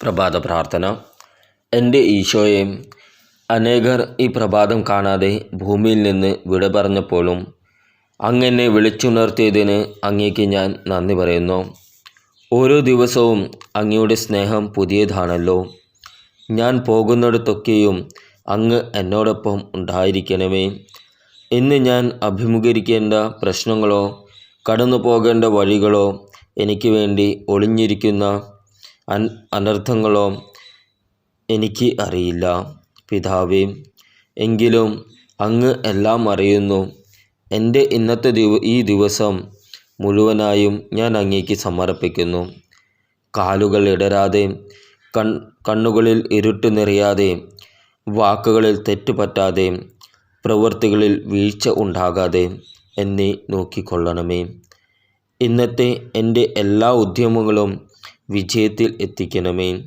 പ്രഭാത പ്രാർത്ഥന എന്റെ ഈശോയെ അനേകർ ഈ പ്രഭാതം കാണാതെ ഭൂമിയിൽ നിന്ന് വിട പറഞ്ഞപ്പോഴും അങ്ങനെ വിളിച്ചുണർത്തിയതിന് അങ്ങേക്ക് ഞാൻ നന്ദി പറയുന്നു. ഓരോ ദിവസവും അങ്ങയുടെ സ്നേഹം പുതിയതാണല്ലോ. ഞാൻ പോകുന്നിടത്തൊക്കെയും അങ്ങ് എന്നോടൊപ്പം ഉണ്ടായിരിക്കണമേ. ഇന്ന് ഞാൻ അഭിമുഖീകരിക്കേണ്ട പ്രശ്നങ്ങളോ കടന്നു പോകേണ്ട വഴികളോ എനിക്ക് വേണ്ടി ഒളിഞ്ഞിരിക്കുന്ന അനർത്ഥങ്ങളോ എനിക്ക് അറിയില്ല. പിതാവേ എങ്കിലും അങ്ങ് എല്ലാം അറിയുന്നു. എന്റെ ഇന്നത്തെ ദിവ ഈ ദിവസം മുഴുവനായും ഞാൻ അങ്ങേക്ക് സമർപ്പിക്കുന്നു. കാലുകൾ ഇടരാതെ കൺ കണ്ണുകളിൽ ഇരുട്ട് നിറയാതെ വാക്കുകളിൽ തെറ്റുപറ്റാതെ പ്രവൃത്തികളിൽ വീഴ്ച ഉണ്ടാകാതെ എന്നെ നോക്കിക്കൊള്ളണമേ. ഇന്നത്തെ എന്റെ എല്ലാ ഉദ്യമങ്ങളും വിജയത്തിൽ എത്തിക്കണമേ.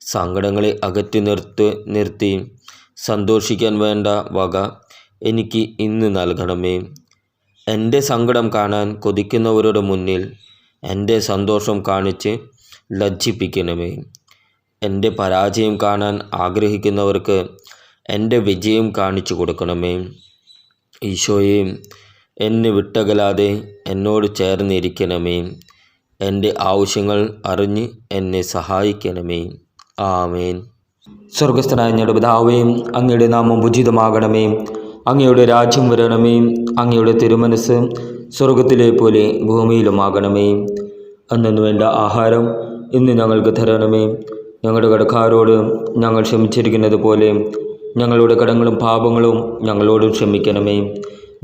സങ്കടങ്ങളെ അകറ്റി നിർത്ത് നിർത്തി. സന്തോഷിക്കാൻ വേണ്ട വക എനിക്ക് ഇന്ന് നൽകണമേ. എന്റെ സങ്കടം കാണാൻ കൊതിക്കുന്നവരുടെ മുന്നിൽ എന്റെ സന്തോഷം കാണിച്ച് ലജ്ജിപ്പിക്കണമേ. എന്റെ പരാജയം കാണാൻ ആഗ്രഹിക്കുന്നവർക്ക് എന്റെ വിജയം കാണിച്ചു കൊടുക്കണമേ. ഈശോയെ എന്നെ വിട്ടകലാതെ എന്നോട് ചേർന്നിരിക്കണമേ. എന്റെ ആവശ്യങ്ങൾ അറിഞ്ഞ് എന്നെ സഹായിക്കണമേ. ആമേൻ. സ്വർഗസ്ഥനായ ഞങ്ങളുടെ പിതാവേയും അങ്ങയുടെ നാമം ഉചിതമാകണമേ. അങ്ങയുടെ രാജ്യം വരണമേ. അങ്ങയുടെ തിരുമനസ് സ്വർഗത്തിലെ പോലെ ഭൂമിയിലുമാകണമേ. അന്നു വേണ്ട ആഹാരം ഇന്ന് ഞങ്ങൾക്ക് തരണമേ. ഞങ്ങളുടെ കടക്കാരോട് ഞങ്ങൾ ക്ഷമിച്ചിരിക്കുന്നത് പോലെ ഞങ്ങളുടെ കടങ്ങളും പാപങ്ങളും ഞങ്ങളോട് ക്ഷമിക്കണമേ.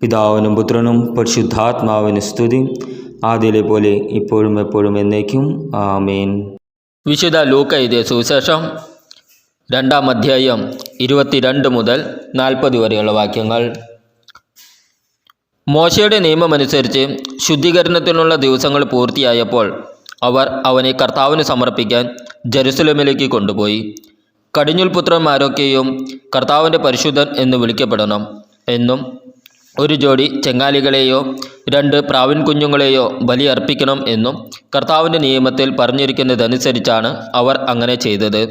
പിതാവിനും പുത്രനും പരിശുദ്ധാത്മാവിന് സ്തുതി. ആദ്യയിലെ പോലെ ഇപ്പോഴും എപ്പോഴും എന്നേക്കും. ആമേൻ. വിശുദ്ധ ലൂക്ക എഴുതിയ സുവിശേഷം രണ്ടാം അധ്യായം ഇരുപത്തിരണ്ട് മുതൽ നാൽപ്പത് വരെയുള്ള വാക്യങ്ങൾ. മോശയുടെ നിയമമനുസരിച്ച് ശുദ്ധീകരണത്തിനുള്ള ദിവസങ്ങൾ പൂർത്തിയായപ്പോൾ അവർ അവനെ കർത്താവിന് സമർപ്പിക്കാൻ ജെറുസലമിലേക്ക് കൊണ്ടുപോയി. കടിഞ്ഞുൽ പുത്രന്മാരൊക്കെയും കർത്താവിന്റെ പരിശുദ്ധൻ എന്ന് വിളിക്കപ്പെടണം എന്നും ഒരു ജോഡി ചെങ്ങാലികളെയോ രണ്ട് പ്രാവിൻ കുഞ്ഞുങ്ങളെയോ ബലി അർപ്പിക്കണം എന്നും കർത്താവിന്റെ നിയമത്തിൽ പറഞ്ഞിരിക്കുന്നതനുസരിച്ചാണ് അവർ അങ്ങനെ ചെയ്തത്.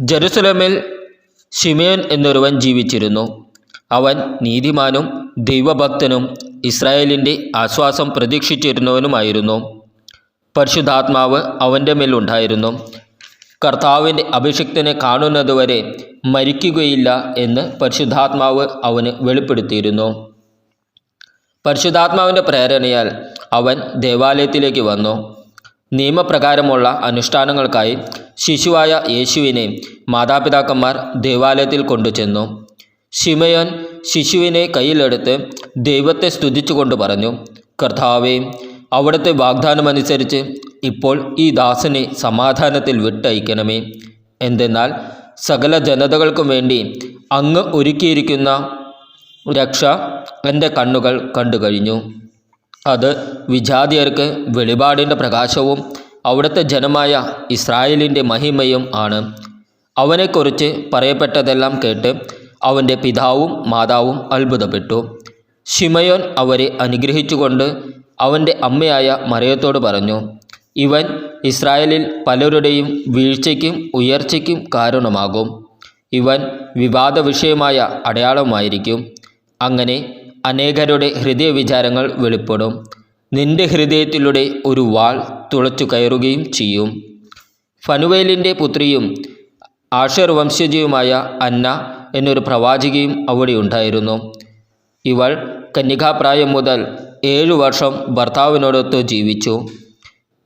ജെറുസലേമിൽ ഷിമേൻ എന്നൊരുവൻ ജീവിച്ചിരുന്നു. അവൻ നീതിമാനും ദൈവഭക്തനും ഇസ്രായേലിന്റെ ആശ്വാസം പ്രതീക്ഷിച്ചിരുന്നവനുമായിരുന്നു. പരിശുദ്ധാത്മാവ് അവന്റെ മേലുണ്ടായിരുന്നു കർത്താവിന്റെ അഭിഷിക്തനെ കാണുന്നതുവരെ മരിക്കുകയില്ല എന്ന് പരിശുദ്ധാത്മാവ് അവന് വെളിപ്പെടുത്തിയിരുന്നു. പരിശുദ്ധാത്മാവിന്റെ പ്രേരണയാൽ അവൻ ദേവാലയത്തിലേക്ക് വന്നു. നിയമപ്രകാരമുള്ള അനുഷ്ഠാനങ്ങൾക്കായി ശിശുവായ യേശുവിനെ മാതാപിതാക്കന്മാർ ദേവാലയത്തിൽ കൊണ്ടുചെന്നു. ശിമയോൻ ശിശുവിനെ കയ്യിലെടുത്ത് ദൈവത്തെ സ്തുതിച്ചുകൊണ്ട് പറഞ്ഞു കർത്താവേ അവിടുത്തെ വാഗ്ദാനമനുസരിച്ച് ഇപ്പോൾ ഈ ദാസനെ സമാധാനത്തിൽ വിട്ടയക്കണമേ. എന്തെന്നാൽ സകല ജനതകൾക്കും വേണ്ടി അങ്ങ് ഒരുക്കിയിരിക്കുന്ന രക്ഷ എന്റെ കണ്ണുകൾ കണ്ടു കഴിഞ്ഞു. അത് വിജാതിയർക്ക് വെളിപാടിന്റെ പ്രകാശവും അവിടുത്തെ ജനമായ ഇസ്രായേലിന്റെ മഹിമയും ആണ്. അവനെക്കുറിച്ച് പറയപ്പെട്ടതെല്ലാം കേട്ട് അവന്റെ പിതാവും മാതാവും അത്ഭുതപ്പെട്ടു. ഷിമയോൻ അവരെ അനുഗ്രഹിച്ചുകൊണ്ട് അവന്റെ അമ്മയായ മറിയത്തോട് പറഞ്ഞു ഇവൻ ഇസ്രായേലിൽ പലരുടെയും വീഴ്ചയ്ക്കും ഉയർച്ചയ്ക്കും കാരണമാകും. ഇവൻ വിവാദ വിഷയമായ അടയാളമായിരിക്കും. അങ്ങനെ അനേകരുടെ ഹൃദയ വിചാരങ്ങൾ വെളിപ്പെടും. നിന്റെ ഹൃദയത്തിലൂടെ ഒരു വാൾ തുളച്ചു കയറുകയും ചെയ്യും. ഫനുവേലിന്റെ പുത്രിയും ആഷർ വംശജയുമായ അന്ന എന്നൊരു പ്രവാചികയും അവിടെ ഉണ്ടായിരുന്നു. ഇവൾ കന്യകാപ്രായം മുതൽ ഏഴു വർഷം ഭർത്താവിനോടൊത്ത് ജീവിച്ചു.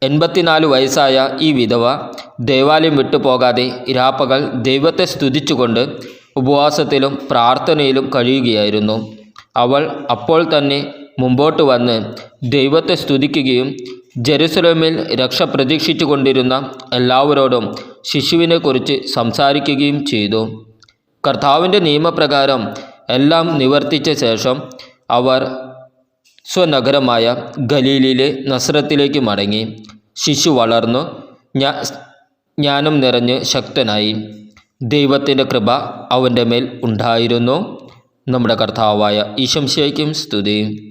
എൺപത്തിനാല് വയസ്സായ ഈ വിധവ ദേവാലയം വിട്ടുപോകാതെ രാപ്പകൽ ദൈവത്തെ സ്തുതിച്ചുകൊണ്ട് ഉപവാസത്തിലും പ്രാർത്ഥനയിലും കഴിയുകയായിരുന്നു. അവൾ അപ്പോൾ തന്നെ മുമ്പോട്ട് വന്ന് ദൈവത്തെ സ്തുതിക്കുകയും ജെറുസലേമിൽ രക്ഷ പ്രതീക്ഷിച്ചു കൊണ്ടിരുന്ന എല്ലാവരോടും ശിശുവിനെക്കുറിച്ച് സംസാരിക്കുകയും ചെയ്തു. കർത്താവിന്റെ നിയമപ്രകാരം എല്ലാം നിവർത്തിച്ച ശേഷം അവർ സ്വനഗരമായ ഗലീലിലെ നസ്രത്തിലേക്ക് മടങ്ങി. ശിശു വളർന്നു. ജ്ഞാനം നിറഞ്ഞ് ശക്തനായി. ദൈവത്തിന്റെ കൃപ അവന്റെ മേൽ ഉണ്ടായിരുന്നു. നമ്മുടെ കർത്താവായ ഈശംശയ്ക്കും സ്തുതി.